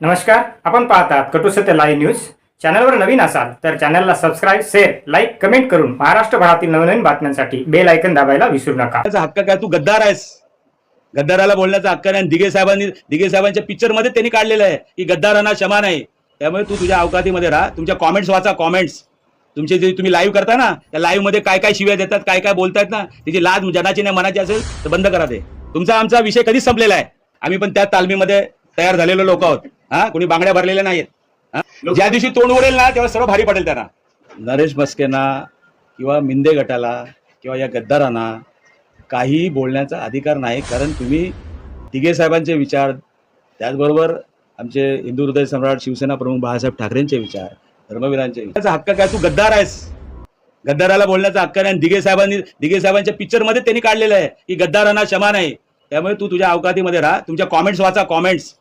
नमस्कार आपण पाहतात कटू सत्य लाईव्ह न्यूज चॅनलवर नवीन असाल तर चॅनलला सबस्क्राईब शेअर लाईक कमेंट करून महाराष्ट्रभरातील नवनवीन बातम्यांसाठी बेल ऐकन दाबायला विसरू नका. हक्क काय? तू गद्दार आहेस. गद्दाराला बोलण्याचा हक्क नाही. आणि दिघे साहेबांनी दिघे साहेबांच्या पिक्चरमध्ये त्यांनी काढलेलं आहे की गद्दारांना क्षमा नाही त्यामुळे तू तुझ्या अवकाशीमध्ये राहा. तुमच्या कॉमेंट्स वाचा कॉमेंट्स तुमचे जे तुम्ही लाईव्ह करता ना त्या लाईव्हमध्ये काय काय शिव्या देतात काय काय बोलतायत ना त्याची लाज जनाची नाही मनाची असेल तर बंद करा ते. तुमचा आमचा विषय कधीच संपलेला आहे. आम्ही पण त्या तालमीमध्ये तयार झालेलो लोक आहोत. हा? कोणी बांगड्या भरलेल्या नाहीत? ज्या दिवशी तोंड उडेल ना तेव्हा सर्व भारी पडेल त्यांना. नरेश मस्केना किंवा मिंदे गटाला किंवा या गद्दारांना काहीही बोलण्याचा अधिकार नाही कारण तुम्ही तिघे साहेबांचे विचार त्याचबरोबर आमचे हिंदू हृदय सम्राट शिवसेना प्रमुख बाळासाहेब ठाकरेंचे विचार धर्मवीरांचे त्याचा हक्क काय? तू गद्दार आहेस. गद्दाराला बोलण्याचा हक्क नाही. आणि दिघे साहेबांनी दिघे साहेबांच्या पिक्चरमध्ये त्यांनी काढलेलं आहे की गद्दारांना क्षमा नाही. त्यामुळे तू तुझ्या अवकातीमध्ये राहा. तुमच्या कॉमेंट्स वाचा कॉमेंट्स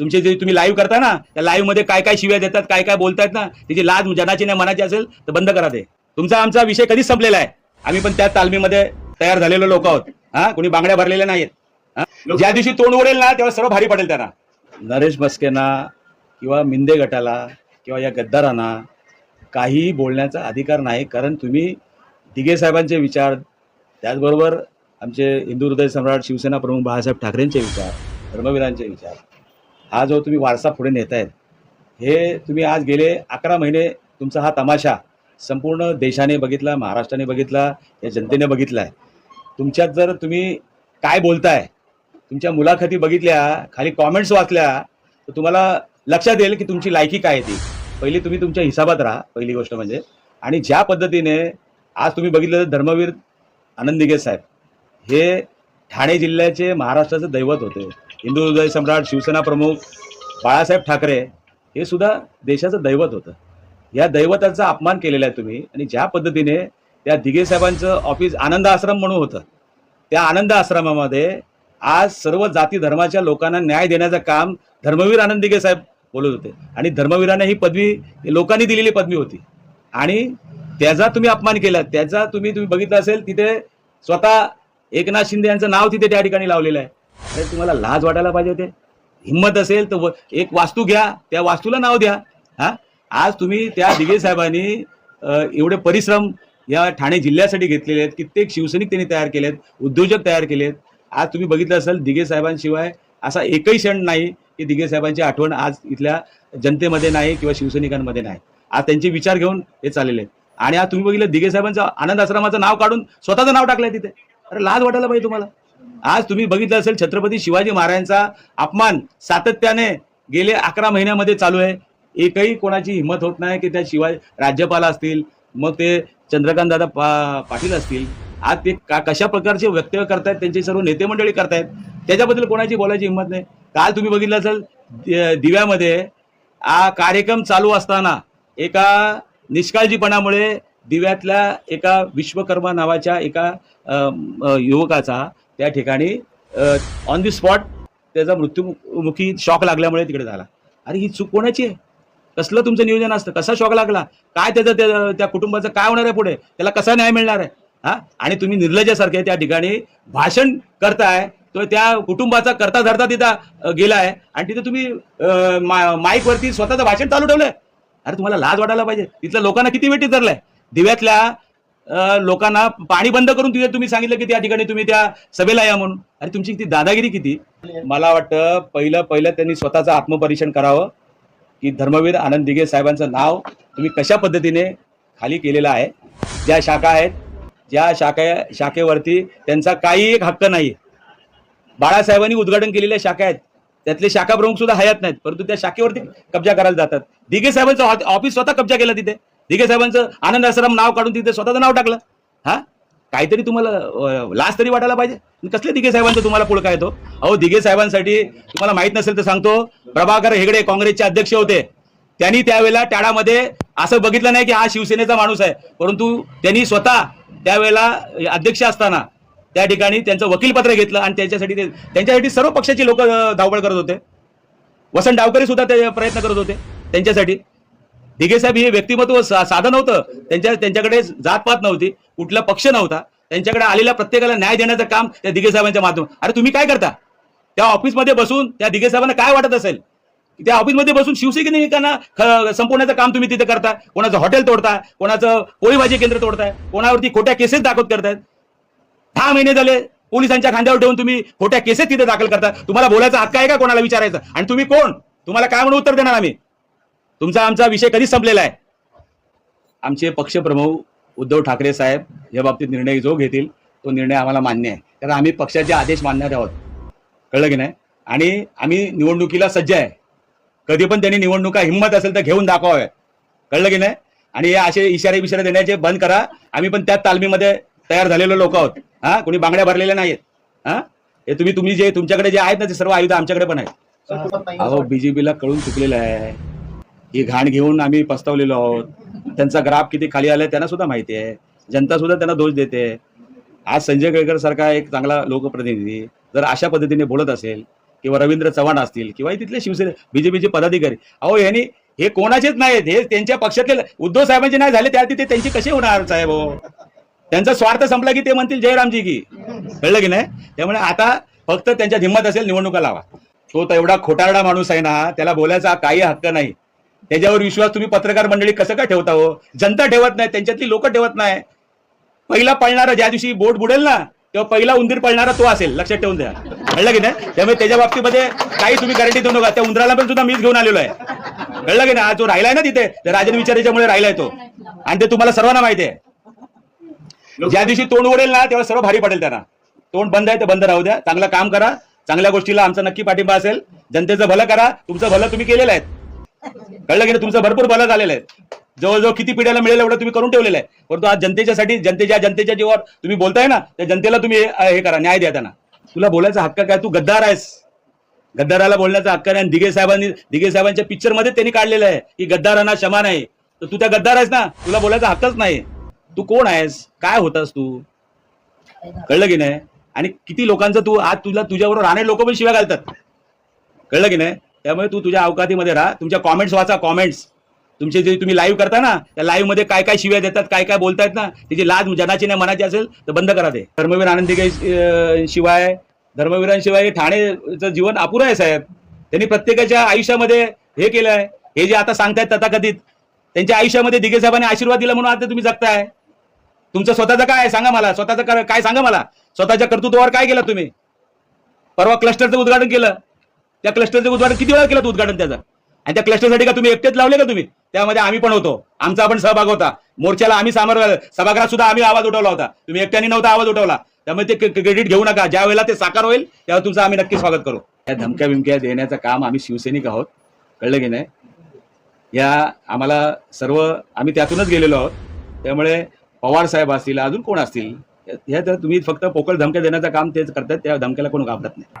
तुमचे जे तुम्ही लाईव्ह करता ना त्या लाईव्हमध्ये काय काय शिव्या देतात काय काय बोलतायत ना त्याची लाज जनाची नाही मनाची असेल तर बंद करा ते. तुमचा आमचा विषय कधीच संपलेला आहे. आम्ही पण त्या तालमीमध्ये तयार झालेलो लोक आहोत. हा? कोणी बांगड्या भरलेल्या नाहीत ज्या दिवशी तोंड उडेल ना तेव्हा सर्व भारी पडेल त्यांना. नरेश बस्केना किंवा मिंदे गटाला किंवा या गद्दारांना काहीही बोलण्याचा अधिकार नाही कारण तुम्ही दिघे साहेबांचे विचार त्याचबरोबर आमचे हिंदू हृदय सम्राट शिवसेना प्रमुख बाळासाहेब ठाकरेंचे विचार धर्मवीरांचे विचार हा जो तुम्ही वारसा पुढे नेतायत हे तुम्ही आज गेले अकरा महिने तुमचा हा तमाशा संपूर्ण देशाने बघितला महाराष्ट्राने बघितला या जनतेने बघितला आहे तुमच्यात जर तुम्ही काय बोलताय तुमच्या मुलाखती बघितल्या खाली कॉमेंट्स वाचल्या तर तुम्हाला लक्षात येईल की तुमची लायकी काय आहे ती. पहिली तुम्ही तुमच्या हिसाबात राहा पहिली गोष्ट म्हणजे. आणि ज्या पद्धतीने आज तुम्ही बघितलं तर धर्मवीर आनंद दिघे साहेब हे ठाणे जिल्ह्याचे महाराष्ट्राचं दैवत होते. हिंदू हृदय सम्राट शिवसेना प्रमुख बाळासाहेब ठाकरे हे सुद्धा देशाचं दैवत होतं. या दैवताचा अपमान केलेला आहे तुम्ही आणि ज्या पद्धतीने त्या दिघे साहेबांचं ऑफिस आनंद आश्रम म्हणून होतं त्या आनंद आश्रमामध्ये आज सर्व जाती धर्माच्या लोकांना न्याय देण्याचं काम धर्मवीर आनंद दिघे साहेब बोलत होते. आणि धर्मवीरांना ही पदवी लोकांनी दिलेली पदवी होती. आणि त्याचा तुम्ही अपमान केला त्याचा तुम्ही तुम्ही बघितलं असेल तिथे स्वतः एकनाथ शिंदे यांचं नाव तिथे त्या ठिकाणी लावलेलं आहे. अरे तुम्हाला लाज वाटायला पाहिजे होते. हिंमत असेल तर एक वास्तू घ्या त्या वास्तूला नाव द्या. हा? आज तुम्ही त्या दिगे साहेबांनी एवढे परिश्रम या ठाणे जिल्ह्यासाठी घेतलेले आहेत. कित्येक शिवसैनिक त्यांनी तयार केलेत उद्योजक तयार केलेत आज तुम्ही बघितलं असेल दिगे साहेबांशिवाय असा एकही क्षण नाही की दिगे साहेबांची आठवण आज इथल्या जनतेमध्ये नाही किंवा शिवसैनिकांमध्ये नाही. आज त्यांचे विचार घेऊन हे चाललेले आहेत. आणि आज तुम्ही बघितलं दिघे साहेबांचं आनंद आश्रमाचं नाव काढून स्वतःचं नाव टाकलंय तिथे. अरे लाज वाटायला पाहिजे तुम्हाला. आज तुम्ही बघितलं असेल छत्रपती शिवाजी महाराजांचा अपमान सातत्याने गेले अकरा महिन्यामध्ये चालू आहे. एकही कोणाची हिंमत होत नाही की त्या शिवाय राज्यपाल असतील मग ते चंद्रकांत दादा पा पाटील असतील. आज ते का कशा प्रकारचे वक्तव्य करतायत त्यांचे सर्व नेते मंडळी करतायत त्याच्याबद्दल कोणाची बोलायची हिंमत नाही. काल तुम्ही बघितलं असेल दि- दिव्यामध्ये हा कार्यक्रम चालू असताना एका निष्काळजीपणामुळे दिव्यातल्या एका विश्वकर्मा नावाच्या एका युवकाचा त्या ठिकाणी ऑन दी स्पॉट त्याचा मृत्यूमुखी शॉक लागल्यामुळे तिकडे झाला. अरे ही चूक कोणाची आहे? कसलं तुमचं नियोजन असतं? कसा शॉक लागला? काय त्याचं त्या- कुटुंबाचं काय होणार आहे पुढे? त्याला कसा न्याय मिळणार आहे? हा? आणि तुम्ही निर्लजासारखे त्या ठिकाणी भाषण करताय तो त्या कुटुंबाचा करता धरता तिथं गेलाय. आणि तिथे तुम्ही मा- माईकवरती स्वतःचं भाषण चालू ठेवलंय. अरे तुम्हाला लाज वाटायला पाहिजे. तिथल्या लोकांना किती वेटीत धरलंय? दिव्यातल्या लोकांना पाणी बंद करून तिथे तुम्ही सांगितलं की त्या ठिकाणी तुम्ही त्या सभेला या म्हणून. अरे तुमची ती दादागिरी किती? मला वाटतं पहिलं पहिलं त्यांनी स्वतःचं आत्मपरीक्षण करावं की धर्मवीर आनंद दिघे साहेबांचं नाव तुम्ही कशा पद्धतीने खाली केलेलं आहे? ज्या शाखा आहेत ज्या शाखा शाखेवरती त्यांचा काही एक हक्क नाही बाळासाहेबांनी उद्घाटन केलेल्या शाखा आहेत. त्यातले शाखा प्रमुख सुद्धा हयात नाहीत परंतु त्या शाखेवरती कब्जा करायला जातात. दिघे साहेबांचं ऑफिस स्वतः कब्जा केला तिथे. दिघे साहेबांचं? आनंद आश्रम नाव काढून तिथे स्वतःचं नाव टाकलं. हा? काहीतरी तुम्हाला अं, लाज तरी वाटायला पाहिजे. कसले दिघे साहेबांचं तुम्हाला पुढं काय येतो? अहो दिघे साहेबांसाठी तुम्हाला माहीत नसेल तर सांगतो. प्रभाकर हेगडे काँग्रेसचे अध्यक्ष होते. त्यांनी त्यावेळेला टाळामध्ये असं बघितलं नाही की हा शिवसेनेचा माणूस आहे. परंतु त्यांनी स्वतः त्यावेळेला अध्यक्ष असताना त्या ठिकाणी त्यांचं वकीलपत्र घेतलं आणि त्यांच्यासाठी ते त्यांच्यासाठी सर्व पक्षाची लोक धावपळ करत होते. वसंत डावकरी सुद्धा ते प्रयत्न करत होते त्यांच्यासाठी. दिघे साहेब हे व्यक्तिमत्व साधन साधं नव्हतं त्यांच्या त्यांच्याकडे जातपात नव्हती. कुठला पक्ष नव्हता. त्यांच्याकडे आलेल्या प्रत्येकाला न्याय देण्याचं काम त्या दिघे साहेबांच्या माध्यम अरे तुम्ही काय करता? त्या ऑफिसमध्ये बसून त्या दिघे साहेबांना काय वाटत असेल? त्या ऑफिसमध्ये बसून शिवसैनिकांना संपवण्याचं काम तुम्ही तिथे करता. कोणाचं हॉटेल तोडता कोणाचं पोळी भाजी केंद्र तोडताय कोणावरती खोट्या केसेस दाखल करतायत. दहा महिने झाले पोलिसांच्या खांद्यावर ठेवून तुम्ही खोट्या केसेस तिथे दाखल करता. तुम्हाला बोलायचा हक्क आहे का कोणाला विचारायचं? आणि तुम्ही कोण? तुम्हाला काय म्हणून उत्तर देणार आम्ही? तुमचा आमचा विषय कधीच संपलेला आहे? आमचे पक्षप्रमुख उद्धव ठाकरे साहेब या बाबतीत निर्णय जो घेतील तो निर्णय आम्हाला मान्य आहे. कारण आम्ही पक्षाचे आदेश मानणारे आहोत. कळलं की नाही? आणि आम्ही निवडणुकीला सज्ज आहे. कधी पण त्यांनी निवडणुका हिंमत असेल तर घेऊन दाखवावे. कळलं की नाही? आणि हे असे इशारे बिशारे देण्याचे बंद करा. आम्ही पण त्याच तालमीमध्ये तयार झालेलो लोक आहोत. हा? कोणी बांगड्या भरलेल्या नाहीत हा? हे तुम्ही तुम्ही जे तुमच्याकडे जे आहेत ना ते सर्व आयुध आमच्याकडे पण आहेत. अहो बीजेपीला कळून चुकलेलं आहे. ही घाण घेऊन आम्ही पस्तावलेलो आहोत. त्यांचा ग्राफ किती खाली आलाय त्यांना सुद्धा माहिती आहे. जनता सुद्धा त्यांना दोष देते. आज संजय केळकर सारखा एक चांगला लोकप्रतिनिधी जर अशा पद्धतीने बोलत असेल किंवा रवींद्र चव्हाण असतील किंवा तिथले शिवसेने बीजेपीचे पदाधिकारी अहो यांनी हे कोणाचेच नाहीत हे त्यांच्या पक्षातले उद्धव साहेबांचे नाही झाले त्या तिथे त्यांचे कसे होणार साहेब हो? त्यांचा स्वार्थ संपला की ते म्हणतील जयरामजी की. कळलं की नाही? त्यामुळे आता फक्त त्यांच्या हिंमत असेल निवडणुका लावा. तो तर एवढा खोटारडा माणूस आहे ना त्याला बोलायचा काही हक्क नाही. त्याच्यावर विश्वास तुम्ही पत्रकार मंडळी कसं काय ठेवता हो? जनता ठेवत नाही त्यांच्यातली लोक ठेवत नाही. पहिला पळणारा ज्या दिवशी बोट बुडेल ना तेव्हा पहिला उंदीर पळणारा तो असेल. लक्षात ठेवून द्या. कळलं की नाही? त्यामुळे त्याच्या बाबतीमध्ये काही तुम्ही गॅरंटी देऊ नका. त्या उंदराला पण सुद्धा मीच घेऊन आलेलो आहे. कळलं की नाही? आज जो राहिलाय ना तिथे त्या राजन विचाराच्यामुळे राहिलाय तो. आणि ते तुम्हाला सर्वांना माहिती आहे. ज्या दिवशी तोंड उडेल ना तेव्हा सर्व भारी पडेल त्यांना. तोंड बंद आहे ते बंद राहू द्या. चांगलं काम करा. चांगल्या गोष्टीला आमचा नक्की पाठिंबा असेल. जनतेचं भलं करा. तुमचं भलं तुम्ही केलेलं आहे. कळलं की नाही? तुमचं भरपूर भलं झालेलं आहे जवळजवळ किती पिढ्याला मिळेल एवढं तुम्ही करून ठेवलेलं आहे. परंतु आज जनतेच्यासाठी जनतेच्या जनतेच्या जीवावर तुम्ही बोलताय ना त्या जनतेला तुम्ही हे करा न्याय द्या त्यांना. तुला बोलायचा हक्क काय? तू गद्दार आहेस. गद्दाराला बोलण्याचा हक्क नाही. आणि दिघे साहेबांनी दिघे साहेबांच्या पिक्चरमध्ये त्यांनी काढलेलं आहे की गद्दारांना क्षमा नाही तर तू त्या गद्दार आहेस ना तुला बोलायचा हक्कच नाही. तू कोण आहेस? काय होतास तू? कळलं की नाही? आणि किती लोकांचं तू आज तुला तुझ्याबरोबर राहणे लोक पण शिव्या घालतात. कळलं की नाही? त्यामुळे तू तुझ्या अवकातीमध्ये राहा. तुमच्या कॉमेंट्स वाचा कॉमेंट्स तुमचे जे तुम्ही लाईव्ह करता ना त्या लाईव्हमध्ये काय काय शिव्या देतात काय काय बोलतायत ना तिची लाज जनाची नाही मनाची असेल तर बंद करा ते. धर्मवीर आनंद शिवाय धर्मवीरांशिवाय ठाणेचं जीवन अपुरं आहे साहेब. त्यांनी प्रत्येकाच्या आयुष्यामध्ये हे केलं आहे. हे जे आता सांगतायत तथाकथित त्यांच्या आयुष्यामध्ये दिघे साहेबांनी आशीर्वाद दिला म्हणून आता तुम्ही जगताय. तुमचं स्वतःचं काय आहे? सांगा मला. स्वतःचं काय सांगा मला? स्वतःच्या कर्तृत्वावर काय केलं तुम्ही? परवा क्लस्टरचं उद्घाटन केलं. त्या क्लस्टरचं उद्घाटन किती वेळा केलं उद्घाटन त्याचं? आणि त्या क्लस्टरसाठी का तुम्ही एकटेच लावले का तुम्ही? त्यामध्ये आम्ही पण होतो. आमचा पण सहभाग होता. मोर्चाला आम्ही सामोर सभागृहात सुद्धा आम्ही आवाज उठवला होता. तुम्ही एकट्याने नव्हता आवाज उठवला. त्यामुळे ते क्रेडिट घेऊ नका. ज्या वेळेला ते साकार होईल तेव्हा तुमचं आम्ही नक्की स्वागत करू. या धमक्या बिमक्या देण्याचं काम आम्ही शिवसैनिक आहोत. कळलं की नाही? या आम्हाला सर्व आम्ही त्यातूनच गेलेलो आहोत. त्यामुळे पवार साहेब असतील अजून कोण असतील? ह्या तर तुम्ही फक्त पोकळ धमक्या देण्याचं काम तेच करतात. त्या धमक्याला कोण घाबरत नाही.